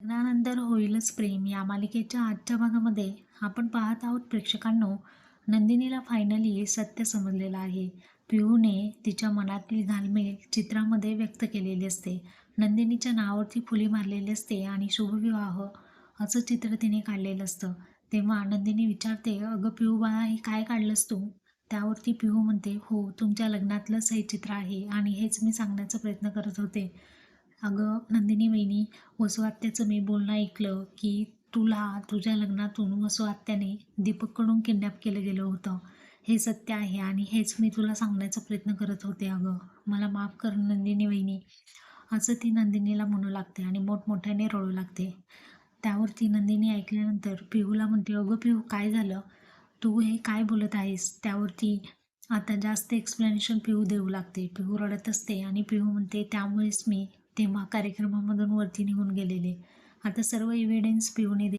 लग्नानंतर होईलच प्रेम. या मालिकेच्या आजच्या भागामध्ये आपण पाहत आहोत प्रेक्षकांनो नंदिनीला फायनली सत्य समजलेलं आहे. पिहूने तिच्या मनातील घालमेल चित्रामध्ये व्यक्त केलेली असते. नंदिनीच्या नावावरती फुली मारलेली असते आणि शुभविवाह असं चित्र तिने काढलेलं असतं. तेव्हा नंदिनी विचारते अगं पिहू बाळा हे काय काढलंस तू? त्यावरती पिहू म्हणते हो तुमच्या लग्नातलंच हे चित्र आहे आणि हेच मी सांगण्याचा प्रयत्न करत होते. अगं नंदिनी वहिनी वसू आत्याचं मी बोलणं ऐकलं की तुला तुझ्या लग्नातून वसू आत्याने दीपककडून किडनॅप केलं गेलं होतं. हे सत्य आहे आणि हेच मी तुला सांगण्याचा प्रयत्न करत होते अगं. मला माफ कर नंदिनी वहिनी. असं ती नंदिनीला म्हणू लागते आणि मोठमोठ्याने रडू लागते. त्यावरती नंदिनी ऐकल्यानंतर पिहूला म्हणते अगं पिहू काय झालं? तू हे काय बोलत आहेस? त्यावरती आता जास्त एक्सप्लेनेशन पिहू देऊ लागते. पिहू रडत असते आणि पिहू म्हणते त्यामुळेच मी तेव्हा कार्यक्रमामधून वरती निघून गेलेले. आता सर्व इव्हिडन्स पिऊने दे